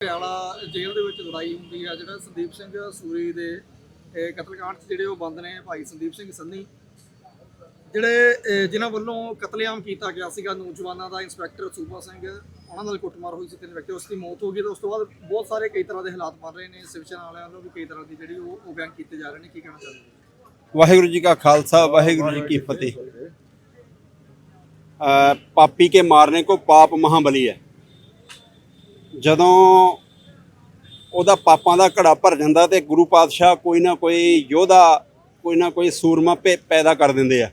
ਪਟਿਆਲਾ ਜੇਲ੍ਹ ਦੇ ਵਿੱਚ ਲੜਾਈ ਹੁੰਦੀ ਆ, ਜਿਹੜਾ ਸੰਦੀਪ ਸਿੰਘ ਸੂਰੀ ਦੇ ਕਤਲकांड ਜਿਹੜੇ ਉਹ ਬੰਦ ਨੇ ਭਾਈ ਸੰਦੀਪ ਸਿੰਘ ਸੰਨੀ। ਜਿਹੜੇ ਜਿਨ੍ਹਾਂ ਵੱਲੋਂ ਕਤਲੇਆਮ ਕੀਤਾ ਗਿਆ ਸੀਗਾ, ਨੌਜਵਾਨਾਂ ਦਾ ਇੰਸਪੈਕਟਰ ਸੂਬਾ ਸਿੰਘ, ਉਹਨਾਂ ਨਾਲ ਕੁੱਟਮਾਰ ਹੋਈ ਸੀ, ਤਿੰਨ ਵਿਅਕਤੀ, ਉਸ ਦੀ ਮੌਤ ਹੋ ਗਈ, ਤੇ ਉਸ ਤੋਂ ਬਾਅਦ ਬਹੁਤ ਸਾਰੇ ਕਈ ਤਰ੍ਹਾਂ ਦੇ ਹਾਲਾਤ ਬਣ ਰਹੇ ਨੇ ਸਿਵਸੇਨਾ ਵਾਲਿਆਂ ਵੱਲੋਂ ਵੀ ਕਈ ਤਰ੍ਹਾਂ ਦੀ ਜਿਹੜੀ ਉਹ ਉਹ ਬਿਆਨ ਕੀਤੇ ਜਾ ਰਹੇ ਨੇ, ਕੀ ਕਹਿਣਾ ਚਾਹੁੰਦੇ ਵਾਹਿਗੁਰੂ ਜੀ ਕਾ ਖਾਲਸਾ, ਵਾਹਿਗੁਰੂ ਜੀ ਕੀ ਫਤਿਹ। ਪਾਪੀ ਕੇ ਮਾਰਨੇ ਕੋ ਪਾਪ ਮਹਾਬਲੀ ਹੈ। ਜਦੋਂ ਉਹਦਾ ਪਾਪਾਂ ਦਾ ਘੜਾ ਭਰ ਜਾਂਦਾ ਤੇ ਗੁਰੂ ਪਾਤਸ਼ਾਹ ਕੋਈ ਨਾ ਕੋਈ ਯੋਧਾ, ਕੋਈ ਨਾ ਕੋਈ ਸੂਰਮਾ ਪੈ- ਪੈਦਾ ਕਰ ਦਿੰਦੇ ਆ।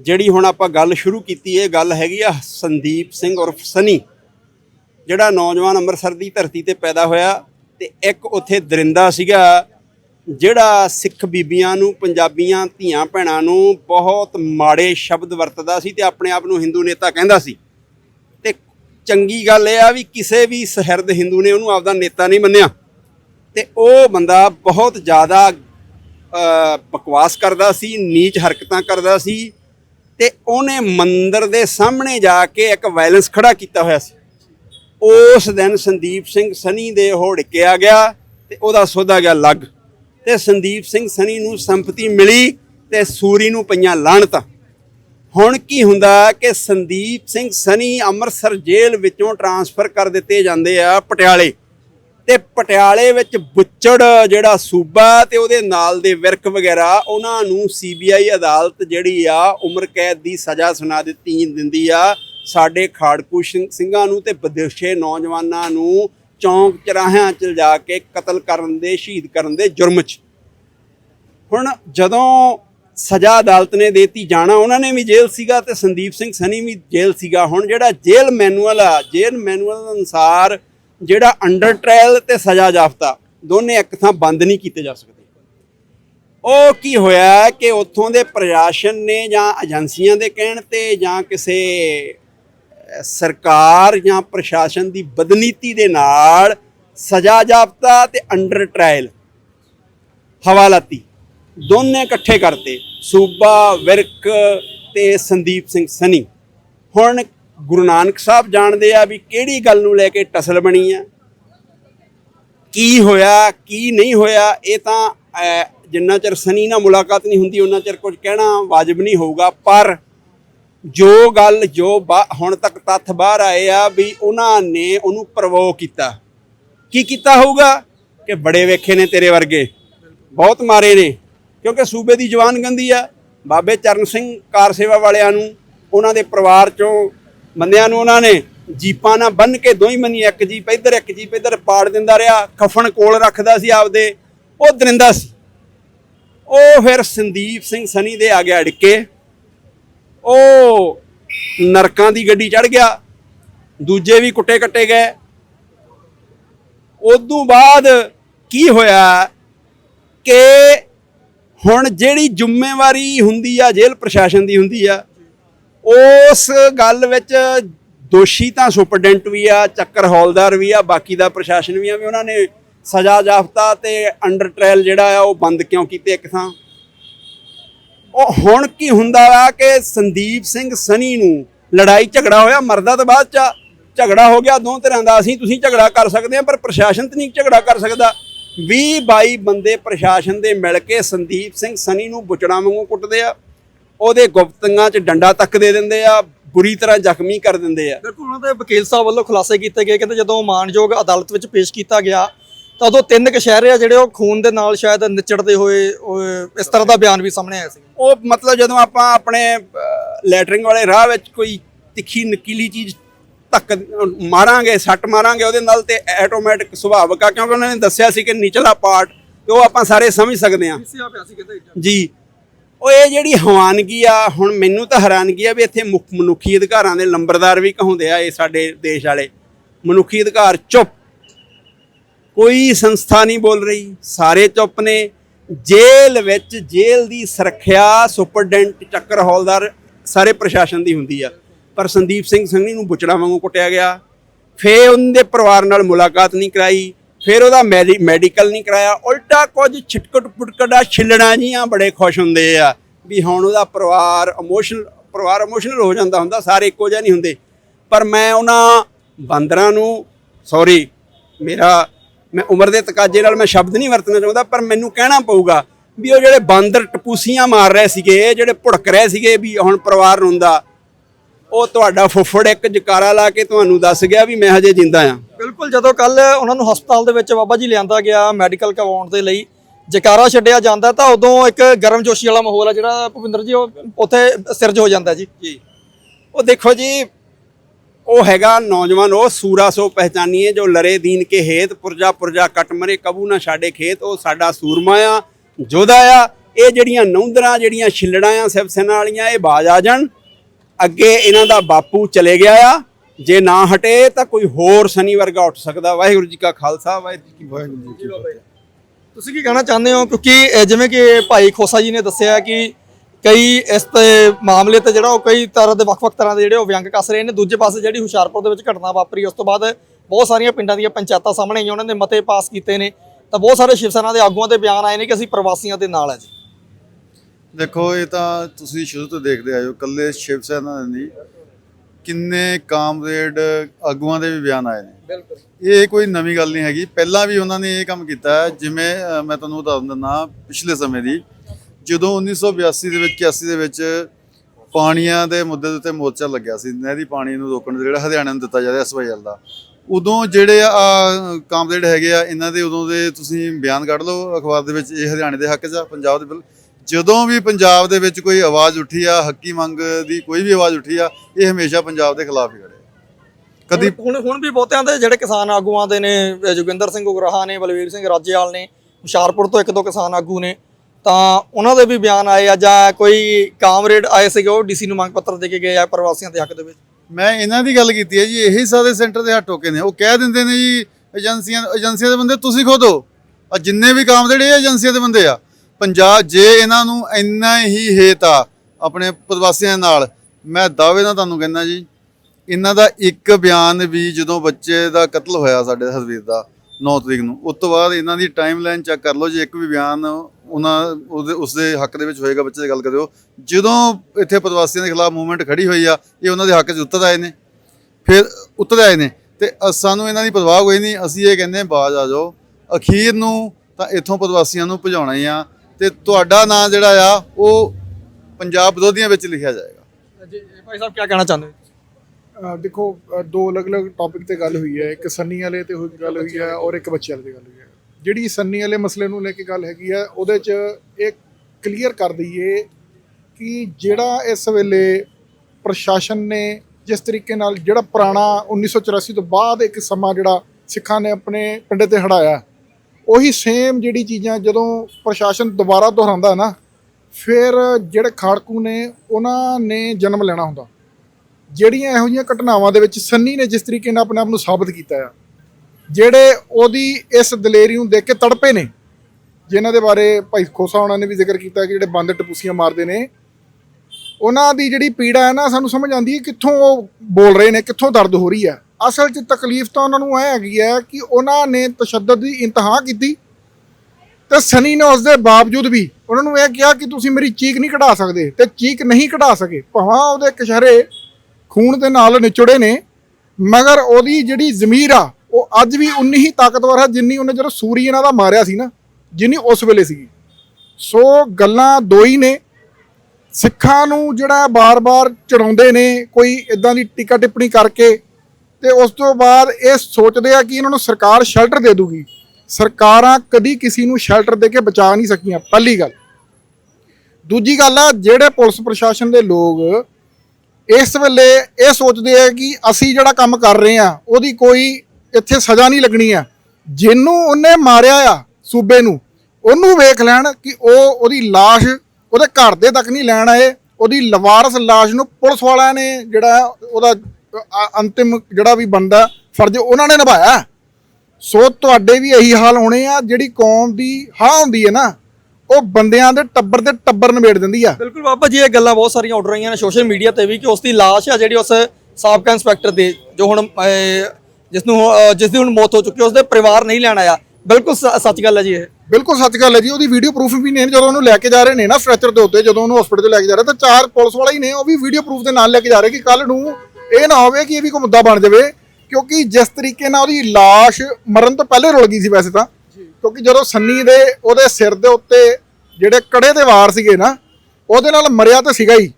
ਜਿਹੜੀ ਹੁਣ ਆਪਾਂ ਗੱਲ ਸ਼ੁਰੂ ਕੀਤੀ, ਇਹ ਗੱਲ ਹੈਗੀ ਆ ਸੰਦੀਪ ਸਿੰਘ ਉਰਫ ਸਨੀ, ਜਿਹੜਾ ਨੌਜਵਾਨ ਅੰਮ੍ਰਿਤਸਰ ਦੀ ਧਰਤੀ ਤੇ ਪੈਦਾ ਹੋਇਆ ਤੇ ਇੱਕ ਉੱਥੇ ਦਰਿੰਦਾ ਸੀਗਾ, ਜਿਹੜਾ ਸਿੱਖ ਬੀਬੀਆਂ ਨੂੰ, ਪੰਜਾਬੀਆਂ ਧੀਆਂ ਭੈਣਾਂ ਨੂੰ ਬਹੁਤ ਮਾੜੇ ਸ਼ਬਦ ਵਰਤਦਾ ਸੀ ਤੇ ਆਪਣੇ ਆਪ ਨੂੰ ਹਿੰਦੂ ਨੇਤਾ ਕਹਿੰਦਾ ਸੀ। ਚੰਗੀ ਗੱਲ ਇਹ ਆ ਵੀ ਕਿਸੇ ਵੀ ਸਹਿਰਦ ਹਿੰਦੂ ਨੇ ਉਹਨੂੰ ਆਪਦਾ ਨੇਤਾ ਨਹੀਂ ਮੰਨਿਆ। ਤੇ ਉਹ ਬੰਦਾ ਬਹੁਤ ਜ਼ਿਆਦਾ ਬਕਵਾਸ ਕਰਦਾ ਸੀ, ਨੀਚ ਹਰਕਤਾਂ ਕਰਦਾ ਸੀ ਤੇ ਉਹਨੇ ਮੰਦਰ ਦੇ ਸਾਹਮਣੇ ਜਾ ਕੇ ਇੱਕ ਵਾਇਲੈਂਸ ਖੜਾ ਕੀਤਾ ਹੋਇਆ ਸੀ। ਉਸ ਦਿਨ ਸੰਦੀਪ ਸਿੰਘ ਸਨੀ ਦੇ ਹੋੜਕਿਆ ਗਿਆ ਤੇ ਉਹਦਾ ਸੌਦਾ ਗਿਆ ਲੱਗ। ਤੇ ਸੰਦੀਪ ਸਿੰਘ ਸਨੀ ਨੂੰ ਸੰਪਤੀ ਮਿਲੀ ਤੇ ਸੂਰੀ ਨੂੰ ਪਈਆਂ ਲਾਹਣਤਾਂ। ਹੁਣ ਕੀ ਹੁੰਦਾ ਕਿ ਸੰਦੀਪ ਸਿੰਘ ਸਨੀ ਅੰਮ੍ਰਿਤਸਰ ਜੇਲ੍ਹ ਵਿੱਚੋਂ ਟਰਾਂਸਫਰ ਕਰ ਦਿੱਤੇ ਜਾਂਦੇ ਆ ਪਟਿਆਲੇ। ਤੇ ਪਟਿਆਲੇ ਵਿੱਚ ਬੁੱਚੜ ਜਿਹੜਾ ਸੂਬਾ ਤੇ ਉਹਦੇ ਨਾਲ ਦੇ ਵਿਰਕ ਵਗੈਰਾ, ਉਹਨਾਂ ਨੂੰ ਸੀਬੀਆਈ ਅਦਾਲਤ ਜਿਹੜੀ ਆ ਉਮਰ ਕੈਦ ਦੀ ਸਜ਼ਾ ਸੁਣਾ ਦਿੱਤੀ ਦਿੰਦੀ ਆ। ਸਾਡੇ ਖਾੜਕੂ ਸਿੰਘ- ਸਿੰਘਾਂ ਨੂੰ ਤੇ ਵਿਦੇਸ਼ੇ ਨੌਜਵਾਨਾਂ ਨੂੰ ਚੌਂਕ ਚਰਾਹਿਆਂ 'ਚ ਜਾ ਕੇ ਕਤਲ ਕਰਨ ਦੇ, ਸ਼ਹੀਦ ਕਰਨ ਦੇ ਜੁਰਮ 'ਚ। ਹੁਣ ਜਦੋਂ ਸਜ਼ਾ ਅਦਾਲਤ ਨੇ ਦੇਤੀ, ਜਾਣਾ ਉਹਨਾਂ ਨੇ ਵੀ ਜੇਲ੍ਹ ਸੀਗਾ ਤੇ ਸੰਦੀਪ ਸਿੰਘ ਸਨੀ ਵੀ ਜੇਲ੍ਹ ਸੀਗਾ। ਹੁਣ ਜਿਹੜਾ ਜੇਲ੍ਹ ਮੈਨੂਅਲ ਆ, ਜੇਲ੍ਹ ਮੈਨੂਅਲ ਅਨੁਸਾਰ ਜਿਹੜਾ ਅੰਡਰ ਟ੍ਰਾਇਲ ਤੇ ਸਜ਼ਾ ਜਾਫਤਾ ਦੋਨੇ ਇੱਕ ਥਾਂ ਬੰਦ ਨਹੀਂ ਕੀਤੇ ਜਾ ਸਕਦੇ। ਉਹ ਕੀ ਹੋਇਆ ਕਿ ਉੱਥੋਂ ਦੇ ਪ੍ਰਸ਼ਾਸਨ ਨੇ ਜਾਂ ਏਜੰਸੀਆਂ ਦੇ ਕਹਿਣ ਤੇ ਜਾਂ ਕਿਸੇ ਸਰਕਾਰ ਜਾਂ ਪ੍ਰਸ਼ਾਸਨ ਦੀ ਬਦਨੀਤੀ ਦੇ ਨਾਲ ਸਜ਼ਾ ਜਾਫਤਾ ਤੇ ਅੰਡਰ ਟ੍ਰਾਇਲ ਹਵਾਲਾਤੀ ਦੋਨੇ ਇਕੱਠੇ ਕਰਤੇ। ਸੂਬਾ, ਵਿਰਕ ਤੇ ਸੰਦੀਪ ਸਿੰਘ ਸਨੀ। ਹੁਣ ਗੁਰੂ ਨਾਨਕ ਸਾਹਿਬ ਜਾਣਦੇ ਆ ਵੀ ਕਿਹੜੀ ਗੱਲ ਨੂੰ ਲੈ ਕੇ ਟਸਲ ਬਣੀ ਆ। ਕੀ ਹੋਇਆ, ਕੀ ਨਹੀਂ ਹੋਇਆ, ਇਹ ਤਾਂ ਜਿੰਨਾ ਚਿਰ ਸਨੀ ਨਾਲ ਮੁਲਾਕਾਤ ਨਹੀਂ ਹੁੰਦੀ, ਉਹਨਾਂ ਚਿਰ ਕੁਝ ਕਹਿਣਾ ਵਾਜਬ ਨਹੀਂ ਹੋਊਗਾ। ਪਰ ਜੋ ਗੱਲ, ਜੋ ਬਾ- ਹੁਣ ਤੱਕ ਤੱਥ ਬਾਹਰ ਆਏ ਆ ਵੀ ਉਹਨਾਂ ਨੇ ਉਹਨੂੰ ਪ੍ਰਵੋ ਕੀਤਾ। ਕੀ ਕੀਤਾ ਹੋਊਗਾ? ਕਿ ਬੜੇ ਵੇਖੇ ਨੇ ਤੇਰੇ ਵਰਗੇ। ਬਹੁਤ ਮਾਰੇ ਨੇ। ਕਿਉਂਕਿ ਸੂਬੇ ਦੀ ਜਵਾਨ ਗੰਦੀ ਆ। ਬਾਬੇ ਚਰਨ ਸਿੰਘ ਕਾਰ ਸੇਵਾ ਵਾਲਿਆਂ ਨੂੰ, ਉਹਨਾਂ ਦੇ ਪਰਿਵਾਰ ਚੋਂ ਬੰਦਿਆਂ ਨੂੰ ਉਹਨਾਂ ਨੇ ਜੀਪਾਂ ਨਾਲ ਬੰਨ ਕੇ ਦੋਈ ਮੰਨੀ ਇੱਕ ਜੀਪ ਇੱਧਰ, ਇੱਕ ਜੀਪ ਇੱਧਰ ਪਾੜ ਦਿੰਦਾ ਰਿਹਾ, ਖਫਣ ਕੋਲ ਰੱਖਦਾ ਸੀ ਆਪਦੇ, ਉਹ ਦਰਿੰਦਾ ਸੀ। ਉਹ ਫਿਰ ਸੰਦੀਪ ਸਿੰਘ ਸਨੀ ਦੇ ਆ ਗਿਆ ਅੜਕੇ। ਉਹ ਨਰਕਾਂ ਦੀ ਗੱਡੀ ਚੜ ਗਿਆ, ਦੂਜੇ ਵੀ ਕੁੱਟੇ ਕੱਟੇ ਗਏ। ਉਦੋਂ ਬਾਅਦ ਕੀ ਹੋਇਆ ਕਿ ਹੁਣ ਜਿਹੜੀ ਜ਼ਿੰਮੇਵਾਰੀ ਹੁੰਦੀ ਆ, ਜੇਲ੍ਹ ਪ੍ਰਸ਼ਾਸਨ ਦੀ ਹੁੰਦੀ ਆ, ਉਸ ਗੱਲ ਵਿੱਚ ਦੋਸ਼ੀ ਤਾਂ ਸੁਪਰਡੈਂਟ ਵੀ ਆ, ਚੱਕਰ ਹੌਲਦਾਰ ਵੀ ਆ, ਬਾਕੀ ਦਾ ਪ੍ਰਸ਼ਾਸਨ ਵੀ ਆ, ਵੀ ਉਹਨਾਂ ਨੇ ਸਜ਼ਾ ਜਾਫਤਾ ਤੇ ਅੰਡਰ ਟ੍ਰਾਇਲ ਜਿਹੜਾ ਆ, ਉਹ ਬੰਦ ਕਿਉਂ ਕੀਤੇ ਇੱਕ ਥਾਂ? ਉਹ ਹੁਣ ਕੀ ਹੁੰਦਾ ਆ ਕਿ ਸੰਦੀਪ ਸਿੰਘ ਸਨੀ ਨੂੰ ਲੜਾਈ ਝਗੜਾ ਹੋਇਆ, ਮਰਦਾ ਤੋਂ ਬਾਅਦ ਚ ਝਗੜਾ ਹੋ ਗਿਆ, ਦੋ ਤਰ੍ਹਾਂ ਦਾ, ਅਸੀਂ ਤੁਸੀਂ ਝਗੜਾ ਕਰ ਸਕਦੇ ਆ, ਪਰ ਪ੍ਰਸ਼ਾਸਨ ਤੇ ਨਹੀਂ ਝਗੜਾ ਕਰ ਸਕਦਾ। 20 22 ਬੰਦੇ ਪ੍ਰਸ਼ਾਸਨ ਦੇ ਮਿਲ ਕੇ ਸੰਦੀਪ ਸਿੰਘ ਸਨੀ ਨੂੰ ਬੁਚੜਾ ਵਾਂਗੂ ਕੁੱਟਦੇ ਆ। ਉਹਦੇ ਗੁਪਤੰਗਾਂ 'ਚ ਡੰਡਾ ਤੱਕ ਦੇ ਦਿੰਦੇ ਆ ਬੁਰੀ ਤਰ੍ਹਾਂ ਜ਼ਖਮੀ ਕਰ ਦਿੰਦੇ ਆ। ਬਿਲਕੁਲ ਉਹਨਾਂ ਦੇ ਵਕੀਲ ਸਾਹਿਬ ਵੱਲੋਂ ਖੁਲਾਸੇ ਕੀਤੇ ਗਏ ਕਹਿੰਦੇ ਜਦੋਂ ਮਾਨਯੋਗ ਅਦਾਲਤ ਵਿੱਚ ਪੇਸ਼ ਕੀਤਾ ਗਿਆ ਤਾਂ ਉਦੋਂ ਤਿੰਨ ਕਸ਼ਹਿਰੇ ਆ ਜਿਹੜੇ ਉਹ ਖੂਨ ਦੇ ਨਾਲ ਸ਼ਾਇਦ ਨਿਚੜਦੇ ਹੋਏ ਇਸ ਤਰ੍ਹਾਂ ਦਾ ਬਿਆਨ ਵੀ ਸਾਹਮਣੇ ਆਇਆ ਸੀ। ਉਹ ਮਤਲਬ ਜਦੋਂ ਆਪਾਂ ਆਪਣੇ ਲੈਟਰਿੰਗ ਵਾਲੇ ਰਾਹ ਵਿੱਚ ਕੋਈ ਤਿੱਖੀ ਨਕੀਲੀ ਚੀਜ਼ ਧੱਕ ਮਾਰਾਂਗੇ ਸੱਟ ਮਾਰਾਂਗੇ ਉਹਦੇ ਨਾਲ ਤੇ ਆਟੋਮੈਟਿਕ ਸੁਭਾਵਿਕ ਆ ਕਿਉਂਕਿ ਉਹਨਾਂ ਨੇ ਦੱਸਿਆ ਸੀ ਕਿ ਨਿਚਲਾ ਪਾਰਟ ਤੇ ਉਹ ਆਪਾਂ ਸਾਰੇ ਸਮਝ ਸਕਦੇ ਆ। ਜੀ। ਉਹ ਇਹ ਜਿਹੜੀ ਹਵਾਨਗੀ ਆ ਹੁਣ ਮੈਨੂੰ ਤਾਂ ਹੈਰਾਨਗੀ ਆ ਵੀ ਇੱਥੇ ਮੁੱਖ ਮਨੁੱਖੀ ਅਧਿਕਾਰਾਂ ਦੇ ਲੰਬਰਦਾਰ ਵੀ ਕਹਾਉਂਦੇ ਆ ਇਹ ਸਾਡੇ ਦੇਸ਼ ਵਾਲੇ। ਮਨੁੱਖੀ ਅਧਿਕਾਰ ਚੁੱਪ। ਕੋਈ ਸੰਸਥਾ ਨਹੀਂ ਬੋਲ ਰਹੀ। ਸਾਰੇ ਚੁੱਪ ਨੇ। ਜੇਲ੍ਹ ਵਿੱਚ ਜੇਲ੍ਹ ਦੀ ਸੁਰੱਖਿਆ ਸੁਪਰਡੈਂਟ ਚੱਕਰ ਹੌਲਦਾਰ ਸਾਰੇ ਪ੍ਰਸ਼ਾਸਨ ਦੀ ਹੁੰਦੀ ਆ। ਪਰ ਸੰਦੀਪ ਸਿੰਘ ਸੰਘਣੀ ਨੂੰ ਬੁਚੜਾ ਵਾਂਗੂ ਕੁੱਟਿਆ ਗਿਆ। ਫੇਰ ਉਹਦੇ ਪਰਿਵਾਰ ਨਾਲ ਮੁਲਾਕਾਤ ਨਹੀਂ ਕਰਾਈ। ਫਿਰ ਉਹਦਾ ਮੈਡੀ- ਮੈਡੀਕਲ ਨਹੀਂ ਕਰਾਇਆ। ਉਲਟਾ ਕੁਝ ਛਿਟਕਟ ਪੁਟਕੜਾ ਛਿੱਲਣਾ ਜੀਆਂ ਬੜੇ ਖੁਸ਼ ਹੁੰਦੇ ਆ ਵੀ ਹੁਣ ਉਹਦਾ ਪਰਿਵਾਰ ਇਮੋਸ਼ਨਲ ਪਰਿਵਾਰ ਇਮੋਸ਼ਨਲ ਹੋ ਜਾਂਦਾ ਹੁੰਦਾ, ਸਾਰੇ ਇੱਕੋ ਜਿਹਾ ਨਹੀਂ ਹੁੰਦੇ। ਪਰ ਮੈਂ ਉਹਨਾਂ ਬਾਂਦਰਾਂ ਨੂੰ ਸੌਰੀ ਮੇਰਾ, ਮੈਂ ਉਮਰ ਦੇ ਤਕਾਜ਼ੇ ਨਾਲ ਮੈਂ ਸ਼ਬਦ ਨਹੀਂ ਵਰਤਣਾ ਚਾਹੁੰਦਾ, ਪਰ ਮੈਨੂੰ ਕਹਿਣਾ ਪਊਗਾ ਵੀ ਉਹ ਜਿਹੜੇ ਬਾਂਦਰ ਟਪੂਸੀਆਂ ਮਾਰ ਰਹੇ ਸੀਗੇ, ਜਿਹੜੇ ਭੁੜਕ ਰਹੇ ਸੀਗੇ ਵੀ ਹੁਣ ਪਰਿਵਾਰ ਰੋਂਦਾ ਉਹ ਤੁਹਾਡਾ ਫੁੱਫੜ ਇੱਕ ਜਕਾਰਾ ਲਾ ਕੇ ਤੁਹਾਨੂੰ ਦੱਸ ਗਿਆ ਵੀ ਮੈਂ ਹਜੇ ਜਿੰਦਾ ਆ। ਬਿਲਕੁਲ ਜਦੋਂ ਕੱਲ ਉਹਨਾਂ ਨੂੰ ਹਸਪਤਾਲ ਦੇ ਵਿੱਚ ਬਾਬਾ ਜੀ ਲਿਆਂਦਾ ਗਿਆ ਮੈਡੀਕਲ ਕਰਵਾਉਣ ਦੇ ਲਈ ਜਕਾਰਾ ਛੱਡਿਆ ਜਾਂਦਾ ਤਾਂ ਉਦੋਂ ਇੱਕ ਗਰਮਜੋਸ਼ੀ ਵਾਲਾ ਮਾਹੌਲ ਆ ਜਿਹੜਾ ਭੁਪਿੰਦਰ ਜੀ ਉਹ ਉੱਥੇ ਸਿਰਜ ਹੋ ਜਾਂਦਾ ਜੀ। ਜੀ। ਉਹ ਦੇਖੋ ਜੀ ਉਹ ਹੈਗਾ ਨੌਜਵਾਨ ਉਹ ਸੂਰਾ ਸੋ ਪਹਿਚਾਨੀਏ ਜੋ ਲਰੇ ਦੀਨ ਕੇ ਹੇਤ ਪੁਰਜਾ ਪੁਰਜਾ ਕਟ ਮਰੇ ਕਬੂ ਨਾ ਛਾੜੇ ਖੇਤ ਉਹ ਸਾਡਾ ਸੂਰਮਾ ਆ ਜੋਧਾ ਆ। ਇਹ ਜਿਹੜੀਆਂ ਨੌਂਦਰਾਂ ਜਿਹੜੀਆਂ ਛਿੱਲੜਾਂ ਆ ਸਿਵ ਸੈਨਾ ਵਾਲੀਆਂ ਇਹ ਬਾਜ ਆ ਜਾਣ। ਅੱਗੇ ਇਹਨਾਂ ਦਾ ਬਾਪੂ ਚਲੇ ਗਿਆ ਆ। ਜੇ ਨਾ ਹਟੇ ਤਾਂ ਕੋਈ ਹੋਰ ਸਨੀ ਵਰਗਾ ਉੱਠ ਸਕਦਾ। ਵਾਹਿਗੁਰੂ ਜੀ ਕਾ ਖਾਲਸਾ, ਵਾਹਿਗੁਰੂ ਜੀ ਕੀ ਫਤਿਹ। ਤੁਸੀਂ ਕੀ ਕਹਿਣਾ ਚਾਹੁੰਦੇ ਹੋ? ਕਿਉਂਕਿ ਜਿਵੇਂ ਕਿ ਭਾਈ ਖੋਸਾ ਜੀ ਨੇ ਦੱਸਿਆ ਕਿ ਕਈ ਇਸ ਤੇ ਮਾਮਲੇ ਤੇ ਜਿਹੜਾ ਉਹ ਕਈ ਤਰ੍ਹਾਂ ਦੇ ਵੱਖ-ਵੱਖ ਤਰ੍ਹਾਂ ਦੇ ਜਿਹੜੇ ਉਹ ਵਿਅੰਗ ਕੱਸ ਰਹੇ ਨੇ। ਦੂਜੇ ਪਾਸੇ ਜਿਹੜੀ ਹੁਸ਼ਿਆਰਪੁਰ ਦੇ ਵਿੱਚ ਘਟਨਾ ਵਾਪਰੀ, ਉਸ ਤੋਂ ਬਾਅਦ ਬਹੁਤ ਸਾਰੀਆਂ ਪਿੰਡਾਂ ਦੀਆਂ ਪੰਚਾਇਤਾਂ ਸਾਹਮਣੇ ਆਈਆਂ, ਉਹਨਾਂ ਨੇ ਮਤੇ ਪਾਸ ਕੀਤੇ ਨੇ। ਤਾਂ ਬਹੁਤ ਸਾਰੇ ਸ਼ਿਵ ਸੈਨਾ ਦੇ ਆਗੂਆਂ ਦੇ ਬਿਆਨ ਆਏ ਨੇ ਕਿ ਅਸੀਂ ਪ੍ਰਵਾਸੀਆਂ ਦੇ ਨਾਲ ਹੈ ਜੀ। ਦੇਖੋ ਇਹ ਤਾਂ ਤੁਸੀਂ ਸ਼ੁਰੂ ਤੋਂ ਦੇਖਦੇ ਹੋ ਕੱਲੇ ਸ਼ਿਵ ਸੈਨਾ ਦੇ ਨਹੀਂ ਕਿੰਨੇ ਕਾਮਰੇਡ ਆਗੂਆਂ ਦੇ ਵੀ ਬਿਆਨ ਆਏ ਨੇ। ਬਿਲਕੁਲ। ਇਹ ਕੋਈ ਨਵੀਂ ਗੱਲ ਨਹੀਂ ਹੈਗੀ। ਪਹਿਲਾਂ ਵੀ ਉਹਨਾਂ ਨੇ ਇਹ ਕੰਮ ਕੀਤਾ ਜਿਵੇਂ ਮੈਂ ਤੁਹਾਨੂੰ ਉਦਾਹਰਨ ਦਿੰਦਾ ਪਿਛਲੇ ਸਮੇਂ ਦੀ ਜਦੋਂ 1982 ਦੇ ਵਿੱਚ 81 ਦੇ ਵਿੱਚ ਪਾਣੀਆਂ ਦੇ ਮੁੱਦੇ ਦੇ ਉੱਤੇ ਮੋਰਚਾ ਲੱਗਿਆ ਸੀ ਨਹਿਰੀ ਪਾਣੀ ਨੂੰ ਰੋਕਣ ਦਾ ਜਿਹੜਾ ਹਰਿਆਣਾ ਨੂੰ ਦਿੱਤਾ ਜਾ ਰਿਹਾ ਐਸਵਾਈਐਲ ਦਾ ਉਦੋਂ ਜਿਹੜੇ ਆ ਕਾਮਰੇਡ ਹੈਗੇ ਆ ਇਹਨਾਂ ਦੇ ਉਦੋਂ ਦੇ ਤੁਸੀਂ ਬਿਆਨ ਕੱਢ ਲਓ ਅਖਬਾਰ ਦੇ ਵਿੱਚ ਇਹ ਹਰਿਆਣੇ ਦੇ ਹੱਕ 'ਚ ਆ ਪੰਜਾਬ ਦੇ ਬਿਲ ਜਦੋਂ ਵੀ ਪੰਜਾਬ ਦੇ ਵਿੱਚ ਕੋਈ ਆਵਾਜ਼ ਉੱਠੀ ਆ ਹੱਕੀ ਮੰਗ ਦੀ ਕੋਈ ਵੀ ਆਵਾਜ਼ ਉੱਠੀ ਆ ਇਹ ਹਮੇਸ਼ਾ ਪੰਜਾਬ ਦੇ ਖਿਲਾਫ ਹੀ ਖੜੇ। ਕਦੀ ਹੁਣ ਹੁਣ ਵੀ ਬਹੁਤਿਆਂ ਦੇ ਜਿਹੜੇ ਕਿਸਾਨ ਆਗੂਆਂ ਦੇ ਨੇ ਜੋਗਿੰਦਰ ਸਿੰਘ ਉਗਰਾਹਾ ਨੇ ਬਲਵੀਰ ਸਿੰਘ ਰਾਜੇਵਾਲ ਨੇ ਹੁਸ਼ਿਆਰਪੁਰ ਤੋਂ ਇੱਕ ਦੋ ਕਿਸਾਨ ਆਗੂ ਨੇ ਤਾਂ ਉਹਨਾਂ ਦੇ ਵੀ ਬਿਆਨ ਆਏ ਆ ਜਾਂ ਕੋਈ ਕਾਮਰੇਡ ਆਏ ਸੀਗੇ ਉਹ ਡੀਸੀ ਨੂੰ ਮੰਗ ਪੱਤਰ ਦੇ ਕੇ ਗਏ ਆ ਪ੍ਰਵਾਸੀਆਂ ਦੇ ਹੱਕ ਦੇ ਵਿੱਚ? ਮੈਂ ਇਹਨਾਂ ਦੀ ਗੱਲ ਕੀਤੀ ਹੈ ਜੀ ਇਹੀ ਸਾਰੇ ਸੈਂਟਰ ਦੇ ਹੱਥ ਟੋਕੇ ਨੇ। ਉਹ ਕਹਿ ਦਿੰਦੇ ਨੇ ਜੀ ਏਜੰਸੀਆਂ ਏਜੰਸੀਆਂ ਦੇ ਬੰਦੇ ਤੁਸੀਂ ਖੋਦੋ ਆ ਜਿੰਨੇ ਵੀ ਕੰਮ ਜਿਹੜੇ ਏਜੰਸੀਆਂ ਦੇ ਬੰਦੇ ਆ। ਪੰਜਾਬ, ਜੇ ਇਹਨਾਂ ਨੂੰ ਇੰਨਾ ਹੀ ਹੇਤ ਆ ਆਪਣੇ ਪ੍ਰਵਾਸੀਆਂ ਨਾਲ, ਮੈਂ ਦਾਅਵੇ ਨਾਲ ਤੁਹਾਨੂੰ ਕਹਿੰਦਾ ਜੀ, ਇਹਨਾਂ ਦਾ ਇੱਕ ਬਿਆਨ ਵੀ ਜਦੋਂ ਬੱਚੇ ਦਾ ਕਤਲ ਹੋਇਆ ਸਾਡੇ ਹਰਵੀਰ ਦਾ 9 ਤਰੀਕ ਨੂੰ, ਉਸ ਤੋਂ ਬਾਅਦ ਇਹਨਾਂ ਦੀ ਟਾਈਮਲਾਈਨ ਚੈੱਕ ਕਰ ਲਓ, ਜੇ ਇੱਕ ਵੀ ਬਿਆਨ ਉਹਨਾਂ, ਉਹਦੇ, ਉਸਦੇ ਹੱਕ ਦੇ ਵਿੱਚ ਹੋਏਗਾ, ਬੱਚੇ ਦੀ ਗੱਲ ਕਰਿਓ। ਜਦੋਂ ਇੱਥੇ ਪ੍ਰਵਾਸੀਆਂ ਦੇ ਖਿਲਾਫ ਮੂਵਮੈਂਟ ਖੜੀ ਹੋਈ ਆ, ਇਹ ਉਹਨਾਂ ਦੇ ਹੱਕ 'ਚ ਉੱਤਰ ਆਏ ਨੇ। ਫਿਰ ਉੱਤਰ ਆਏ ਨੇ ਤੇ ਸਾਨੂੰ ਇਹਨਾਂ ਦੀ ਪਰਵਾਹ ਕੋਈ ਨਹੀਂ, ਅਸੀਂ ਇਹ ਕਹਿੰਦੇ ਬਾਜ਼ ਆ ਜਾਓ। ਅਖੀਰ ਨੂੰ ਤਾਂ ਇੱਥੋਂ ਪ੍ਰਵਾਸੀਆਂ ਨੂੰ ਭਜਾਉਣਾ ਹੀ ਆ। ਤੇ ਤੁਹਾਡਾ ਨਾਂ ਜਿਹੜਾ ਆ ਉਹ ਪੰਜਾਬ ਵਿਰੋਧੀਆਂ ਵਿੱਚ ਲਿਖਿਆ ਜਾਏਗਾ। ਜੀ ਭਾਈ ਸਾਹਿਬ ਕੀ ਕਹਿਣਾ ਚਾਹੁੰਦੇ ਹੋ ਦੇਖੋ ਦੋ ਅਲੱਗ-ਅਲੱਗ ਟੌਪਿਕ ਤੇ ਗੱਲ ਹੋਈ ਹੈ ਇੱਕ ਸੰਨੀ ਵਾਲੇ ਤੇ ਹੋਈ ਗੱਲ ਹੋਈ ਹੈ ਔਰ ਇੱਕ ਬੱਚੇ ਵਾਲੇ ਤੇ ਗੱਲ ਹੋਈ ਹੈ। ਜਿਹੜੀ ਸੰਨੀ ਵਾਲੇ ਮਸਲੇ ਨੂੰ ਲੈ ਕੇ ਗੱਲ ਹੈਗੀ ਹੈ ਉਹਦੇ 'ਚ ਇਹ ਕਲੀਅਰ ਕਰ ਦਈਏ ਕਿ ਜਿਹੜਾ ਇਸ ਵੇਲੇ ਪ੍ਰਸ਼ਾਸਨ ਨੇ ਜਿਸ ਤਰੀਕੇ ਨਾਲ ਜਿਹੜਾ ਪੁਰਾਣਾ 1984 ਤੋਂ ਬਾਅਦ ਇੱਕ ਸਮਾਂ ਜਿਹੜਾ ਸਿੱਖਾਂ ਨੇ ਆਪਣੇ ਪਿੰਡੇ ਤੇ ਹੜਾਇਆ ਉਹੀ ਸੇਮ ਜਿਹੜੀ ਚੀਜ਼ਾਂ ਜਦੋਂ ਪ੍ਰਸ਼ਾਸਨ ਦੁਬਾਰਾ ਦੁਹਰਾਉਂਦਾ ਨਾ, ਫਿਰ ਜਿਹੜੇ ਖਾੜਕੂ ਨੇ, ਉਹਨਾਂ ਨੇ ਜਨਮ ਲੈਣਾ ਹੁੰਦਾ। ਜਿਹੜੀਆਂ ਇਹੋ ਜਿਹੀਆਂ ਘਟਨਾਵਾਂ ਦੇ ਵਿੱਚ ਸੰਨੀ ਨੇ ਜਿਸ ਤਰੀਕੇ ਨਾਲ ਆਪਣੇ ਆਪ ਨੂੰ ਸਾਬਤ ਕੀਤਾ ਆ, ਜਿਹੜੇ ਉਹਦੀ ਇਸ ਦਲੇਰੀ ਨੂੰ ਦੇਖ ਕੇ ਤੜਪੇ ਨੇ, ਜਿਨ੍ਹਾਂ ਦੇ ਬਾਰੇ ਭਾਈ ਖੋਸਾ ਉਹਨਾਂ ਨੇ ਵੀ ਜ਼ਿਕਰ ਕੀਤਾ ਕਿ ਜਿਹੜੇ ਬੰਦ ਟਪੂਸੀਆਂ ਮਾਰਦੇ ਨੇ, ਉਹਨਾਂ ਦੀ ਜਿਹੜੀ ਪੀੜਾ ਹੈ ਨਾ, ਸਾਨੂੰ ਸਮਝ ਆਉਂਦੀ ਹੈ ਕਿੱਥੋਂ ਉਹ ਬੋਲ ਰਹੇ ਨੇ, ਕਿੱਥੋਂ ਦਰਦ ਹੋ ਰਹੀ ਹੈ। ਅਸਲ 'ਚ ਤਕਲੀਫ ਤਾਂ ਉਹਨਾਂ ਨੂੰ ਇਹ ਹੈਗੀ ਹੈ ਕਿ ਉਹਨਾਂ ਨੇ ਤਸ਼ੱਦਦ ਦੀ ਇੰਤਹਾ ਕੀਤੀ ਤੇ ਸਨੀ ਨੇ ਉਸ ਦੇ ਬਾਵਜੂਦ ਵੀ ਉਹਨਾਂ ਨੂੰ ਇਹ ਕਿਹਾ ਕਿ ਤੁਸੀਂ ਮੇਰੀ ਚੀਕ ਨਹੀਂ ਕਢਾ ਸਕਦੇ ਤੇ ਚੀਕ ਨਹੀਂ ਕਢਾ ਸਕੇ। ਭਾਵੇਂ ਉਹਦੇ ਕਸ਼ਹਿਰੇ ਖੂਨ ਦੇ ਨਾਲ ਨਿਚੜੇ ਨੇ, ਮਗਰ ਉਹਦੀ ਜਿਹੜੀ ਜ਼ਮੀਰ ਆ, ਉਹ ਅੱਜ ਵੀ ਉਨੀ ਹੀ ਤਾਕਤਵਰ ਹੈ ਜਿੰਨੀ ਉਹਨੇ ਜਦੋਂ ਸੂਰੀ ਇਹਨਾਂ ਦਾ ਮਾਰਿਆ ਸੀ ਨਾ, ਜਿੰਨੀ ਉਸ ਵੇਲੇ ਸੀਗੀ। ਸੋ ਗੱਲਾਂ ਦੋ ਹੀ ਨੇ। ਸਿੱਖਾਂ ਨੂੰ ਜਿਹੜਾ ਬਾਰ-ਬਾਰ ਚੜਾਉਂਦੇ ਨੇ, ਕੋਈ ਇਦਾਂ ਦੀ ਟਿੱਕਾ ਟਿੱਪਣੀ ਕਰਕੇ ਤੇ ਉਸ ਤੋਂ ਬਾਅਦ ਇਹ ਸੋਚਦੇ ਆ ਕਿ ਇਹਨਾਂ ਨੂੰ ਸਰਕਾਰ ਸ਼ੈਲਟਰ ਦੇ ਦੂਗੀ। ਸਰਕਾਰਾਂ ਕਦੀ ਕਿਸੇ ਨੂੰ ਸ਼ੈਲਟਰ ਦੇ ਕੇ ਬਚਾ ਨਹੀਂ ਸਕੀਆਂ, ਪਹਿਲੀ ਗੱਲ। ਦੂਜੀ ਗੱਲ ਆ, ਜਿਹੜੇ ਪੁਲਿਸ ਪ੍ਰਸ਼ਾਸਨ ਦੇ ਲੋਕ ਇਸ ਵੇਲੇ ਇਹ ਸੋਚਦੇ ਆ ਕਿ ਅਸੀਂ ਜਿਹੜਾ ਕੰਮ ਕਰ ਰਹੇ ਆ, ਉਹਦੀ ਕੋਈ ਇੱਥੇ ਸਜ਼ਾ ਨਹੀਂ ਲੱਗਣੀ ਆ। ਜਿਹਨੂੰ ਉਹਨੇ ਮਾਰਿਆ ਆ ਸੂਬੇ ਨੂੰ, ਉਹਨੂੰ ਵੇਖ ਲੈਣ ਕਿ ਉਹ ਉਹਦੀ ਲਾਸ਼ ਉਹਦੇ ਘਰ ਦੇ ਤੱਕ ਨਹੀਂ ਲੈਣ ਆਏ, ਉਹਦੀ ਲਵਾਰਸ ਲਾਸ਼ ਨੂੰ ਪੁਲਿਸ ਵਾਲਿਆਂ ਨੇ ਜਿਹੜਾ ਉਹਦਾ ਅ- ਅੰਤਿਮ ਜਿਹੜਾ ਵੀ ਬੰਦਾ ਫਰਜ਼ ਉਹਨਾਂ ਨੇ ਨਿਭਾਇਆ। ਸੋ ਤੁਹਾਡੇ ਵੀ ਇਹੀ ਹਾਲ ਹੋਣੇ ਆ ਜਿਹੜੀ ਕੌਮ ਦੀ ਹਾਂ ਹੁੰਦੀ ਹੈ ਨਾ ਉਹ ਬੰਦਿਆਂ ਦੇ ਟੱਬਰ ਦੇ ਟੱਬਰ ਨਿਬੇੜ ਦਿੰਦੀ ਆ। ਬਿਲਕੁਲ ਬਾਬਾ ਜੀ ਇਹ ਗੱਲਾਂ ਬਹੁਤ ਸਾਰੀਆਂ ਉੱਡ ਰਹੀਆਂ ਨੇ ਸੋਸ਼ਲ ਮੀਡੀਆ ਤੇ ਵੀ ਕਿ ਉਸ ਦੀ ਲਾਸ਼ ਆ ਜਿਹੜੀ ਉਸ ਸਾਬਕਾ ਇੰਸਪੈਕਟਰ ਦੀ ਜੋ ਹੁਣ ਅਹ, ਜਿਸ ਨੂੰ ਅਹ, ਜਿਸ ਦੀ ਹੁਣ ਮੌਤ ਹੋ ਚੁੱਕੀ ਹੈ, ਉਸ ਦੇ ਪਰਿਵਾਰ ਨਹੀਂ ਲੈਣ ਆਇਆ। ਬਿਲਕੁਲ ਸ- ਸੱਚ ਗੱਲ ਹੈ ਜੀ ਇਹ। ਬਿਲਕੁਲ ਸੱਚ ਗੱਲ ਹੈ ਜੀ ਉਹਦੀ ਵੀਡੀਓ ਪ੍ਰੂਫ ਵੀ ਨੇ ਜਦੋਂ ਉਹਨੂੰ ਲੈ ਕੇ ਜਾ ਰਹੇ ਨੇ ਨਾ ਸਟ੍ਰੈਚਰ ਦੇ ਉੱਤੇ ਜਦੋਂ ਉਹਨੂੰ ਹਸਪੀਟਲ ਲੈ ਕੇ ਜਾ ਰਹੇ ਤਾਂ ਚਾਰ ਪੁਲਿਸ ਵਾਲੇ ਹੀ ਨੇ ਉਹ ਵੀ ਵੀਡੀਓ ਪ੍ਰੂਫ ਦੇ ਨਾਲ ਲੈ ਕੇ ਜਾ ਰਹੇ ਕਿ ਕੱਲ ਨੂੰ ਇਹ ਨਾ ਹੋਵੇ ਕਿ ਇਹ ਵੀ ਕੋਈ ਮੁੱਦਾ ਬਣ ਜਾਵੇ ਕਿਉਂਕਿ ਜਿਸ ਤਰੀਕੇ ਨਾਲ ਉਹਦੀ লাশ ਮਰਨ ਤੋਂ ਪਹਿਲੇ ਰੁਲ ਗਈ ਸੀ ਵੈਸੇ ਤਾਂ ਕਿਉਂਕਿ ਜਦੋਂ ਸੰਨੀ ਦੇ ਉਹਦੇ ਸਿਰ ਦੇ ਉੱਤੇ ਜਿਹੜੇ ਕੜੇ ਦੇ ਵਾਰ ਸੀਗੇ ਨਾ ਉਹਦੇ ਨਾਲ ਮਰਿਆ ਤਾਂ ਸੀਗਾ ਹੀ।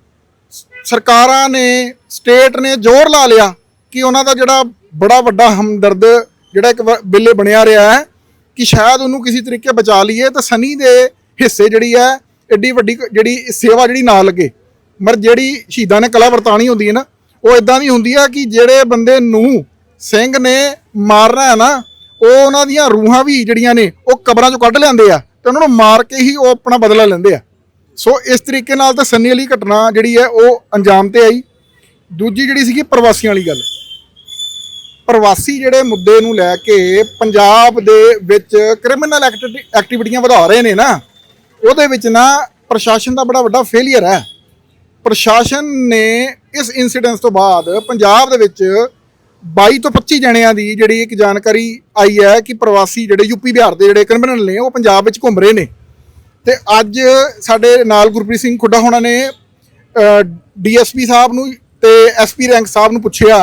ਸਰਕਾਰਾਂ ਨੇ ਸਟੇਟ ਨੇ ਜ਼ੋਰ ਲਾ ਲਿਆ ਕਿ ਉਹਨਾਂ ਦਾ ਜਿਹੜਾ ਬੜਾ ਵੱਡਾ ਹਮਦਰਦ ਜਿਹੜਾ ਇੱਕ ਬਿੱਲੇ ਬਣਿਆ ਰਿਹਾ ਹੈ ਕਿ ਸ਼ਾਇਦ ਉਹਨੂੰ ਕਿਸੇ ਤਰੀਕੇ ਬਚਾ ਲਈਏ ਤਾਂ ਸਨੀ ਦੇ ਹਿੱਸੇ ਜਿਹੜੀ ਹੈ ਐਡੀ ਵੱਡੀ ਜਿਹੜੀ ਸੇਵਾ ਜਿਹੜੀ ਨਾ ਲੱਗੇ। ਮਰ ਜਿਹੜੀ ਸ਼ਹੀਦਾਂ ਨੇ ਕਲਾ ਵਰਤਾਣੀ ਹੁੰਦੀ ਹੈ ਨਾ ਉਹ ਇਦਾਂ ਦੀ ਹੁੰਦੀ ਆ ਕਿ ਜਿਹੜੇ ਬੰਦੇ ਨੂੰ ਸਿੰਘ ਨੇ ਮਾਰਨਾ ਹੈ ਨਾ, ਉਹ ਉਹਨਾਂ ਦੀਆਂ ਰੂਹਾਂ ਵੀ ਜਿਹੜੀਆਂ ਨੇ, ਉਹ ਕਬਰਾਂ ਚੋਂ ਕੱਢ ਲੈਂਦੇ ਆ ਤੇ ਉਹਨਾਂ ਨੂੰ ਮਾਰ ਕੇ ਹੀ ਉਹ ਆਪਣਾ ਬਦਲਾ ਲੈਂਦੇ ਆ। ਸੋ ਇਸ ਤਰੀਕੇ ਨਾਲ ਤਾਂ ਸੰਨੀ ਵਾਲੀ ਘਟਨਾ ਜਿਹੜੀ ਹੈ, ਉਹ ਅੰਜਾਮ ਤੇ ਆਈ। ਦੂਜੀ ਜਿਹੜੀ ਸੀਗੀ, ਪ੍ਰਵਾਸੀਆਂ ਵਾਲੀ ਗੱਲ। ਪ੍ਰਵਾਸੀ ਜਿਹੜੇ ਮੁੱਦੇ ਨੂੰ ਲੈ ਕੇ ਪੰਜਾਬ ਦੇ ਵਿੱਚ ਕ੍ਰਿਮੀਨਲ ਐਕਟੀਵਿਟੀਆਂ ਵਧਾ ਰਹੇ ਨੇ ਨਾ, ਉਹਦੇ ਵਿੱਚ ਨਾ ਪ੍ਰਸ਼ਾਸਨ ਦਾ ਬੜਾ ਵੱਡਾ ਫੇਲਿਅਰ ਹੈ। ਪ੍ਰਸ਼ਾਸਨ ਨੇ ਇਸ ਇਨਸੀਡੈਂਸ ਤੋਂ ਬਾਅਦ ਪੰਜਾਬ ਦੇ ਵਿੱਚ 22 ਤੋਂ 25 ਜਣਿਆਂ ਦੀ ਜਿਹੜੀ ਇੱਕ ਜਾਣਕਾਰੀ ਆਈ ਹੈ ਕਿ ਪ੍ਰਵਾਸੀ ਜਿਹੜੇ ਯੂਪੀ ਬਿਹਾਰ ਦੇ ਜਿਹੜੇ ਕ੍ਰਿਮੀਨਲ ਨੇ, ਉਹ ਪੰਜਾਬ ਵਿੱਚ ਘੁੰਮ ਰਹੇ ਨੇ। ਤੇ ਅੱਜ ਸਾਡੇ ਨਾਲ ਗੁਰਪ੍ਰੀਤ ਸਿੰਘ ਖੁੱਡਾ ਹੋਣਾ ਨੇ ਡੀਐਸਪੀ ਸਾਹਿਬ ਨੂੰ ਤੇ ਐਸਪੀ ਰੈਂਕ ਸਾਹਿਬ ਨੂੰ ਪੁੱਛਿਆ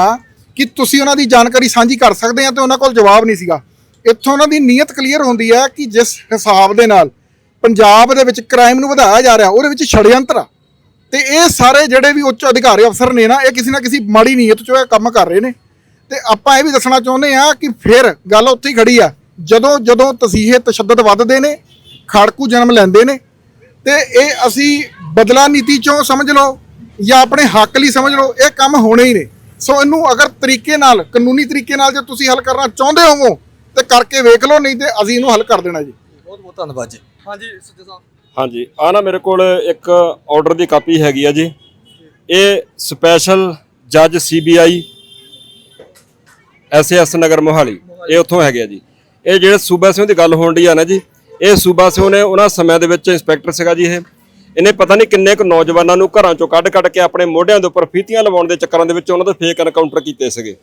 ਕਿ ਤੁਸੀਂ ਉਹਨਾਂ ਦੀ ਜਾਣਕਾਰੀ ਸਾਂਝੀ ਕਰ ਸਕਦੇ ਆ ਤੇ ਉਹਨਾਂ ਕੋਲ ਜਵਾਬ ਨਹੀਂ ਸੀਗਾ। ਇੱਥੋਂ ਉਹਨਾਂ ਦੀ ਨੀਅਤ ਕਲੀਅਰ ਹੁੰਦੀ ਹੈ ਕਿ ਜਿਸ ਹਿਸਾਬ ਦੇ ਨਾਲ ਪੰਜਾਬ ਦੇ ਵਿੱਚ ਕ੍ਰਾਈਮ ਨੂੰ ਵਧਾਇਆ ਜਾ ਰਿਹਾ, ਉਹਦੇ ਵਿੱਚ ਛੜਯੰਤਰ ਆ। ਤੇ ਇਹ ਸਾਰੇ ਜਿਹੜੇ ਵੀ ਉੱਚ ਅਧਿਕਾਰੀ ਅਫਸਰ ਨੇ ਨਾ ਇਹ ਕਿਸੇ ਨਾ ਕਿਸੇ ਮਾੜੀ ਨੀਅਤ ਚੋਂ ਇਹ ਕੰਮ ਕਰ ਰਹੇ ਨੇ। ਤੇ ਆਪਾਂ ਇਹ ਵੀ ਦੱਸਣਾ ਚਾਹੁੰਦੇ ਆ ਕਿ ਫਿਰ ਗੱਲ ਉੱਥੇ ਹੀ ਖੜੀ ਆ। ਜਦੋਂ ਜਦੋਂ ਤਸੀਹੇ ਤਸ਼ੱਦਦ ਵੱਧਦੇ ਨੇ ਖੜਕੂ ਜਨਮ ਲੈਂਦੇ ਨੇ ਤੇ ਇਹ ਅਸੀਂ ਬਦਲਾ ਨੀਤੀ ਚੋਂ ਸਮਝ ਲਓ ਜਾਂ ਆਪਣੇ ਹੱਕ ਲਈ ਸਮਝ ਲਓ ਇਹ ਕੰਮ ਹੋਣੇ ਹੀ ਨੇ। ਸੋ ਇਹਨੂੰ ਅਗਰ ਤਰੀਕੇ ਨਾਲ ਕਾਨੂੰਨੀ ਤਰੀਕੇ ਨਾਲ ਜੇ ਤੁਸੀਂ ਹੱਲ ਕਰਨਾ ਚਾਹੁੰਦੇ ਹੋਵੋ ਤੇ ਕਰਕੇ ਵੇਖ ਲਓ ਨਹੀਂ ਤੇ ਅਸੀਂ ਇਹਨੂੰ ਹੱਲ ਕਰ ਦੇਣਾ ਜੀ। ਬਹੁਤ ਬਹੁਤ ਧੰਨਵਾਦ ਜੀ। ਹਾਂਜੀ ਸੁੱਜੇ ਸਾਹਿਬ। ਹਾਂਜੀ ਆ ਨਾ ਮੇਰੇ ਕੋਲ ਇੱਕ ਆਰਡਰ ਦੀ ਕਾਪੀ ਹੈਗੀ ਆ ਜੀ। ਇਹ ਸਪੈਸ਼ਲ ਜੱਜ ਸੀਬੀਆਈ ਐਸਐਸ ਨਗਰ ਮੋਹਾਲੀ। ਇਹ ਉੱਥੋਂ ਹੈਗੇ ਆ ਜੀ। ਇਹ ਜਿਹੜੇ ਸੂਬਾ ਸਿੰਘ ਦੀ ਗੱਲ ਹੋਣ ਡਈ ਆ ਨਾ ਜੀ, ਇਹ ਸੂਬਾ ਸਿੰਘ ਨੇ ਉਹਨਾਂ ਸਮਿਆਂ ਦੇ ਵਿੱਚ ਇੰਸਪੈਕਟਰ ਸੀਗਾ ਜੀ ਇਹ। ਇਹਨੇ ਪਤਾ ਨਹੀਂ ਕਿੰਨੇ ਕੁ ਨੌਜਵਾਨਾਂ ਨੂੰ ਘਰਾਂ ਚੋਂ ਕੱਢ ਕੱਢ ਕੇ ਆਪਣੇ ਮੋਢਿਆਂ ਦੇ ਉੱਪਰ ਫੀਤੀਆਂ ਲਵਾਉਣ ਦੇ ਚੱਕਰਾਂ ਦੇ ਵਿੱਚ ਉਹਨਾਂ ਦੇ ਫੇਕ ਐਨਕਾਊਂਟਰ ਕੀਤੇ ਸੀਗੇ।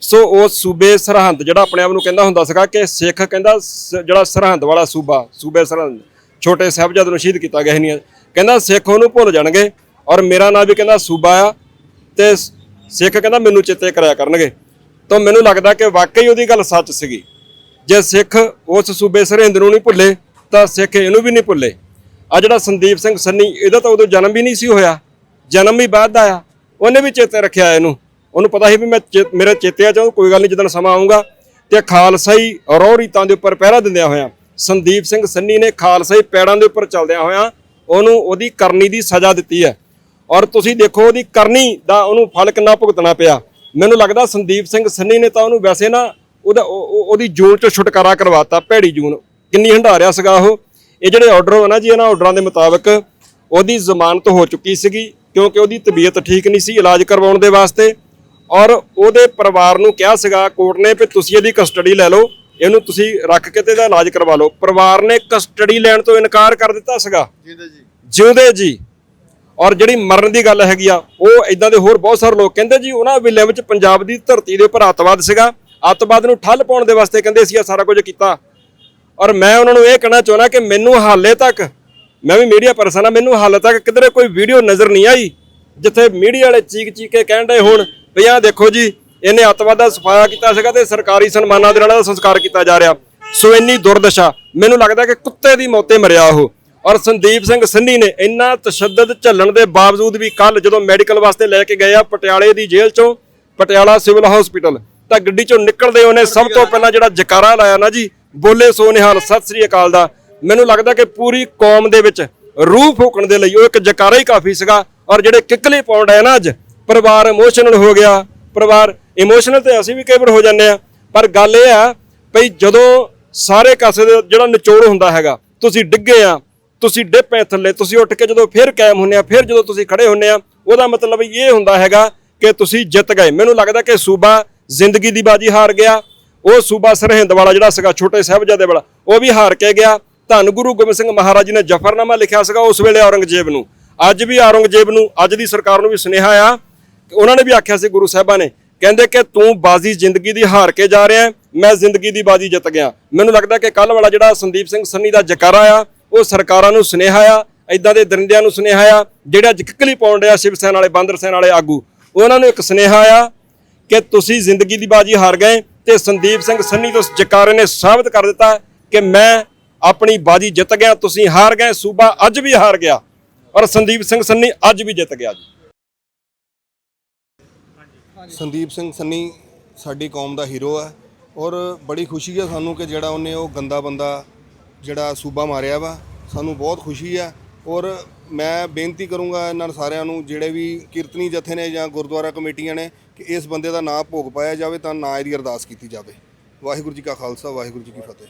ਸੋ ਉਹ ਸੂਬੇ ਸਰਹੰਦ, ਜਿਹੜਾ ਆਪਣੇ ਆਪ ਨੂੰ ਕਹਿੰਦਾ ਹੁੰਦਾ ਸੀਗਾ ਕਿ ਸਿੱਖ ਕਹਿੰਦਾ ਸ- ਜਿਹੜਾ ਸਰਹੰਦ ਵਾਲਾ ਸੂਬਾ, ਸੂਬੇ ਸਰਹੰਦ। ਛੋਟੇ ਸਾਹਿਬਜ਼ਾਦੇ ਨੂੰ ਸ਼ਹੀਦ ਕੀਤਾ ਗਿਆ ਹੀ ਨਹੀਂ। ਕਹਿੰਦਾ ਸਿੱਖ ਉਹਨੂੰ ਭੁੱਲ ਜਾਣਗੇ ਔਰ ਮੇਰਾ ਨਾਂ ਵੀ ਕਹਿੰਦਾ ਸੂਬਾ ਆ ਤੇ ਸਿੱਖ ਕਹਿੰਦਾ ਮੈਨੂੰ ਚੇਤੇ ਕਰਿਆ ਕਰਨਗੇ। ਤਾਂ ਮੈਨੂੰ ਲੱਗਦਾ ਕਿ ਵਾਕਈ ਉਹਦੀ ਗੱਲ ਸੱਚ ਸੀਗੀ। ਜੇ ਸਿੱਖ ਉਸ ਸੂਬੇ ਸਰਹਿੰਦ ਨੂੰ ਨਹੀਂ ਭੁੱਲੇ, ਤਾਂ ਸਿੱਖ ਇਹਨੂੰ ਵੀ ਨਹੀਂ ਭੁੱਲੇ। ਆ ਜਿਹੜਾ ਸੰਦੀਪ ਸਿੰਘ ਸੰਨੀ, ਇਹਦਾ ਤਾਂ ਉਦੋਂ ਜਨਮ ਵੀ ਨਹੀਂ ਸੀ ਹੋਇਆ। ਜਨਮ ਵੀ ਬਾਅਦ ਦਾ ਆ। ਉਹਨੇ ਵੀ ਚੇਤੇ ਰੱਖਿਆ ਇਹਨੂੰ। ਉਹਨੂੰ ਪਤਾ ਸੀ ਵੀ ਮੈਂ ਚੇ- ਮੇਰੇ ਚੇਤਿਆਂ ਚੋਂ ਕੋਈ ਗੱਲ ਨਹੀਂ ਜਦੋਂ ਸਮਾਂ ਆਊਗਾ ਤੇ ਖਾਲਸਾਈ ਰੋਹ ਰੀਤਾਂ ਦੇ ਉੱਪਰ ਪਹਿਰਾ ਦਿੰਦਿਆਂ ਹੋਇਆਂ ਸੰਦੀਪ ਸਿੰਘ ਸੰਨੀ ਨੇ ਖਾਲਸਾਈ ਪੈੜਾਂ ਦੇ ਉੱਪਰ ਚੱਲਦਿਆਂ ਹੋਇਆਂ ਉਹਨੂੰ ਉਹਦੀ ਕਰਨੀ ਦੀ ਸਜ਼ਾ ਦਿੱਤੀ ਹੈ। ਔਰ ਤੁਸੀਂ ਦੇਖੋ ਉਹਦੀ ਕਰਨੀ ਦਾ ਉਹਨੂੰ ਫਲ ਕਿੰਨਾ ਭੁਗਤਣਾ ਪਿਆ। ਮੈਨੂੰ ਲੱਗਦਾ ਸੰਦੀਪ ਸਿੰਘ ਸੰਨੀ ਨੇ ਤਾਂ ਉਹਨੂੰ ਵੈਸੇ ਨਾ ਉਹਦਾ ਉਹਦੀ ਜੂਨ ਚੋਂ ਛੁਟਕਾਰਾ ਕਰਵਾਤਾ ਭੈੜੀ ਜੂਨ। ਕਿੰਨੀ ਹੰਡਾਰਿਆ ਸੀਗਾ ਉਹ। ਇਹ ਜਿਹੜੇ ਆਰਡਰ ਹੋ ਨਾ ਜੀ, ਇਹਨਾਂ ਆਰਡਰਾਂ ਦੇ ਮੁਤਾਬਕ ਉਹਦੀ ਜ਼ਮਾਨਤ ਹੋ ਚੁੱਕੀ ਸੀਗੀ ਕਿਉਂਕਿ ਉਹਦੀ ਤਬੀਅਤ ਠੀਕ ਨਹੀਂ ਸੀ ਇਲਾਜ ਕਰਵਾਉਣ ਦੇ ਵਾਸਤੇ। ਔਰ ਉਹਦੇ ਪਰਿਵਾਰ ਨੂੰ ਕਿਹਾ ਸੀਗਾ ਕੋਰਟ ਨੇ ਵੀ ਤੁਸੀਂ ਇਹਦੀ ਕਸਟਡੀ ਲੈ ਲਓ। ਇਹਨੂੰ ਤੁਸੀਂ ਰੱਖ ਕੇ ਤੇ ਇਹਦਾ ਇਲਾਜ ਕਰਵਾ ਲਓ। ਪਰਿਵਾਰ ਨੇ ਕਸਟਡੀ ਲੈਣ ਤੋਂ ਇਨਕਾਰ ਕਰ ਦਿੱਤਾ ਸੀਗਾ। ਜੀ। ਜਿਉਂਦੇ ਜੀ। ਔਰ ਜਿਹੜੀ ਮਰਨ ਦੀ ਗੱਲ ਹੈਗੀ ਆ ਉਹ ਇਦਾਂ ਦੇ ਹੋਰ ਬਹੁਤ ਸਾਰੇ ਲੋਕ ਕਹਿੰਦੇ ਜੀ ਉਹਨਾਂ ਵੇਲੇ ਵਿੱਚ ਪੰਜਾਬ ਦੀ ਧਰਤੀ ਦੇ ਉੱਪਰ ਅੱਤਵਾਦ ਸੀਗਾ। ਅੱਤਵਾਦ ਨੂੰ ਠੱਲ ਪਾਉਣ ਦੇ ਵਾਸਤੇ ਕਹਿੰਦੇ ਸੀ ਆ ਸਾਰਾ ਕੁਝ ਕੀਤਾ। ਔਰ ਮੈਂ ਉਹਨਾਂ ਨੂੰ ਇਹ ਕਹਿਣਾ ਚਾਹੁੰਦਾ ਕਿ ਮੈਨੂੰ ਹਾਲੇ ਤੱਕ ਮੈਂ ਵੀ ਮੀਡੀਆ ਪਰਸਨ ਆ ਮੈਨੂੰ ਹਾਲੇ ਤੱਕ ਕਿਧਰੇ ਕੋਈ ਵੀਡੀਓ ਨਜ਼ਰ ਨਹੀਂ ਆਈ ਜਿੱਥੇ ਮੀਡੀਆ ਵਾਲੇ ਚੀਕ ਚੀਕ ਕੇ ਕਹਿਣ ਡਏ ਹੋਣ ਵੀ ਆਹ ਦੇਖੋ ਜੀ ਇਹਨੇ ਅੱਤਵਾਦ ਦਾ ਸਫਾਇਆ ਕੀਤਾ ਸੀਗਾ ਤੇ ਸਰਕਾਰੀ ਸਨਮਾਨਾਂ ਦੇ ਨਾਲ ਇਹਦਾ ਸੰਸਕਾਰ ਕੀਤਾ ਜਾ ਰਿਹਾ। ਸੋ ਇੰਨੀ ਦੁਰਦਸ਼ਾ, ਮੈਨੂੰ ਲੱਗਦਾ ਕਿ ਕੁੱਤੇ ਦੀ ਮੌਤੇ ਮਰਿਆ ਉਹ। ਔਰ ਸੰਦੀਪ ਸਿੰਘ ਸੰਨੀ ਨੇ ਇੰਨਾ ਤਸ਼ੱਦਦ ਝੱਲਣ ਦੇ ਬਾਵਜੂਦ ਵੀ ਕੱਲ ਜਦੋਂ ਮੈਡੀਕਲ ਵਾਸਤੇ ਲੈ ਕੇ ਗਏ ਆ ਪਟਿਆਲੇ ਦੀ ਜੇਲ੍ਹ ਚੋਂ, ਪਟਿਆਲਾ ਸਿਵਲ ਹਸਪੀਟਲ, ਤਾਂ ਗੱਡੀ ਚੋਂ ਨਿਕਲਦੇ ਉਹਨੇ ਸਭ ਤੋਂ ਪਹਿਲਾਂ ਜਿਹੜਾ ਜਕਾਰਾ ਲਾਇਆ ਨਾ ਜੀ, ਬੋਲੇ ਸੋ ਨਿਹਾਲ ਸਤਿ ਸ੍ਰੀ ਅਕਾਲ ਦਾ। ਮੈਨੂੰ ਲੱਗਦਾ ਕਿ ਪੂਰੀ ਕੌਮ ਦੇ ਵਿੱਚ ਰੂਹ ਫੂਕਣ ਦੇ ਲਈ ਉਹ ਇੱਕ ਜਕਾਰਾ ਹੀ ਕਾਫੀ ਸੀਗਾ। ਔਰ ਜਿਹੜੇ ਕਿੱਕਲੀ ਪਾਉਂਡ ਹੈ ਨਾ ਅੱਜ, ਪਰਿਵਾਰ ਇਮੋਸ਼ਨਲ ਹੋ ਗਿਆ, ਪਰਿਵਾਰ ਇਮੋਸ਼ਨਲ ਤੇ ਅਸੀਂ ਵੀ ਕਈ ਵਾਰ ਹੋ ਜਾਂਦੇ ਆ, ਪਰ ਗੱਲ ਇਹ ਆ ਭਈ ਜਦੋਂ ਸਾਰੇ ਕਾਸੇ ਦਾ ਜਿਹੜਾ ਨਿਚੋੜ ਹੁੰਦਾ ਹੈਗਾ, ਤੁਸੀਂ ਡਿੱਗੇ ਆ, ਤੁਸੀਂ ਡਿੱਪੇ ਥੱਲੇ, ਤੁਸੀਂ ਉੱਠ ਕੇ ਜਦੋਂ ਫਿਰ ਕਾਇਮ ਹੁੰਨੇ ਆ, ਫਿਰ ਜਦੋਂ ਤੁਸੀਂ ਖੜੇ ਹੁੰਨੇ ਆ, ਉਹਦਾ ਮਤਲਬ ਇਹ ਹੁੰਦਾ ਹੈਗਾ ਕਿ ਤੁਸੀਂ ਜਿੱਤ ਗਏ। ਮੈਨੂੰ ਲੱਗਦਾ ਕਿ ਸੂਬਾ ਜ਼ਿੰਦਗੀ ਦੀ ਬਾਜੀ ਹਾਰ ਗਿਆ, ਉਹ ਸੂਬਾ ਸਰਹਿੰਦ ਵਾਲਾ ਜਿਹੜਾ ਸੀਗਾ, ਛੋਟੇ ਸਾਹਿਬਜ਼ਾਦੇ ਵਾਲਾ, ਉਹ ਵੀ ਹਾਰ ਕੇ ਗਿਆ। ਧੰਨ ਗੁਰੂ ਗੋਬਿੰਦ ਸਿੰਘ ਮਹਾਰਾਜ ਜੀ ਨੇ ਜਫਰਨਾਮਾ ਲਿਖਿਆ ਸੀਗਾ ਉਸ ਵੇਲੇ ਔਰੰਗਜ਼ੇਬ ਨੂੰ। ਅੱਜ ਵੀ ਔਰੰਗਜ਼ੇਬ ਨੂੰ, ਅੱਜ ਦੀ ਸਰਕਾਰ ਨੂੰ ਵੀ ਸੁਨੇਹਾ ਆ। ਉਹਨਾਂ ਨੇ ਵੀ ਆਖਿਆ ਸੀ ਗੁਰੂ ਸਾਹਿਬਾਂ ਨੇ ਕਹਿੰਦੇ ਕਿ ਤੂੰ ਬਾਜ਼ੀ ਜ਼ਿੰਦਗੀ ਦੀ ਹਾਰ ਕੇ ਜਾ ਰਿਹਾ ਮੈਂ ਜ਼ਿੰਦਗੀ ਦੀ ਬਾਜ਼ੀ ਜਿੱਤ ਗਿਆ। ਮੈਨੂੰ ਲੱਗਦਾ ਕਿ ਕੱਲ ਵਾਲਾ ਜਿਹੜਾ ਸੰਦੀਪ ਸਿੰਘ ਸੰਨੀ ਦਾ ਜਕਾਰਾ ਆ, ਉਹ ਸਰਕਾਰਾਂ ਨੂੰ ਸੁਨੇਹਾ ਆ ਇਦਾਂ ਦੇ ਦਰਿੰਦਿਆਂ ਨੂੰ ਸੁਨੇਹਾ ਆ, ਜਿਹੜਾ ਅੱਜ ਪਾਉਣ ਡਿਆ ਸ਼ਿਵ ਸੈਨਾ ਵਾਲੇ, ਬਾਂਦਰ ਸੈਨਾ ਵਾਲੇ ਆਗੂ। ਉਹਨਾਂ ਨੂੰ ਇੱਕ ਸੁਨੇਹਾ ਆ ਕਿ ਤੁਸੀਂ ਜ਼ਿੰਦਗੀ ਦੀ ਬਾਜੀ ਹਾਰ ਗਏ ਤੇ ਸੰਦੀਪ ਸਿੰਘ ਸੰਨੀ ਤੋਂ ਜਕਾਰੇ ਨੇ ਸਾਬਤ ਕਰ ਦਿੱਤਾ ਕਿ ਮੈਂ ਆਪਣੀ ਬਾਜੀ ਜਿੱਤ ਗਿਆ, ਤੁਸੀਂ ਹਾਰ ਗਏ, ਸੂਬਾ ਅੱਜ ਵੀ ਹਾਰ ਗਿਆ ਔਰ ਸੰਦੀਪ ਸਿੰਘ ਸੰਨੀ ਅੱਜ ਵੀ ਜਿੱਤ ਗਿਆ ਜੀ। ਸੰਦੀਪ ਸਿੰਘ ਸੰਨੀ ਸਾਡੀ ਕੌਮ ਦਾ ਹੀਰੋ ਹੈ ਔਰ ਬੜੀ ਖੁਸ਼ੀ ਹੈ ਸਾਨੂੰ ਕਿ ਜਿਹੜਾ ਉਹਨੇ ਉਹ ਗੰਦਾ ਬੰਦਾ ਜਿਹੜਾ ਸੂਬਾ ਮਾਰਿਆ ਵਾ, ਸਾਨੂੰ ਬਹੁਤ ਖੁਸ਼ੀ ਹੈ ਔਰ ਮੈਂ ਬੇਨਤੀ ਕਰੂੰਗਾ ਇਹਨਾਂ ਸਾਰਿਆਂ ਨੂੰ, ਜਿਹੜੇ ਵੀ ਕੀਰਤਨੀ ਜਥੇ ਨੇ ਜਾਂ ਗੁਰਦੁਆਰਾ ਕਮੇਟੀਆਂ ਨੇ ਕਿ ਇਸ ਬੰਦੇ ਦਾ ਨਾਂ ਭੋਗ ਪਾਇਆ ਜਾਵੇ ਤਾਂ ਨਾਂ ਇਹਦੀ ਅਰਦਾਸ ਕੀਤੀ ਜਾਵੇ। ਵਾਹਿਗੁਰੂ ਜੀ ਕਾ ਖਾਲਸਾ, ਵਾਹਿਗੁਰੂ ਜੀ ਕੀ ਫਤਿਹ।